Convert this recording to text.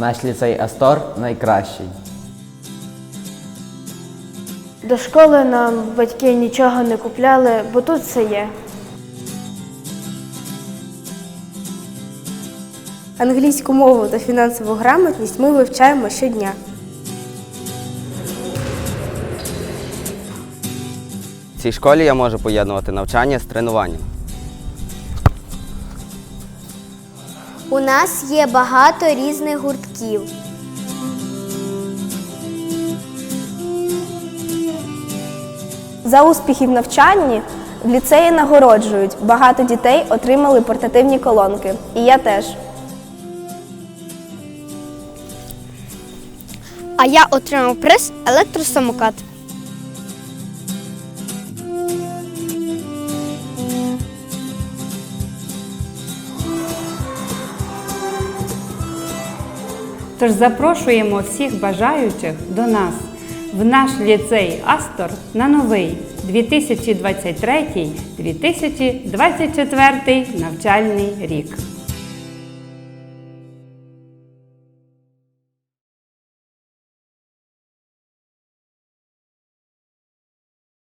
Наш ліцей Астор найкращий. До школи нам батьки нічого не купляли, бо тут все є. Англійську мову та фінансову грамотність ми вивчаємо щодня. В цій школі я можу поєднувати навчання з тренуванням. У нас є багато різних гуртків. За успіхи в навчанні в ліцеї нагороджують. Багато дітей отримали портативні колонки. І я теж. А я отримав приз електросамокат. Тож запрошуємо всіх бажаючих до нас в наш ліцей Астор на новий 2023-2024 навчальний рік.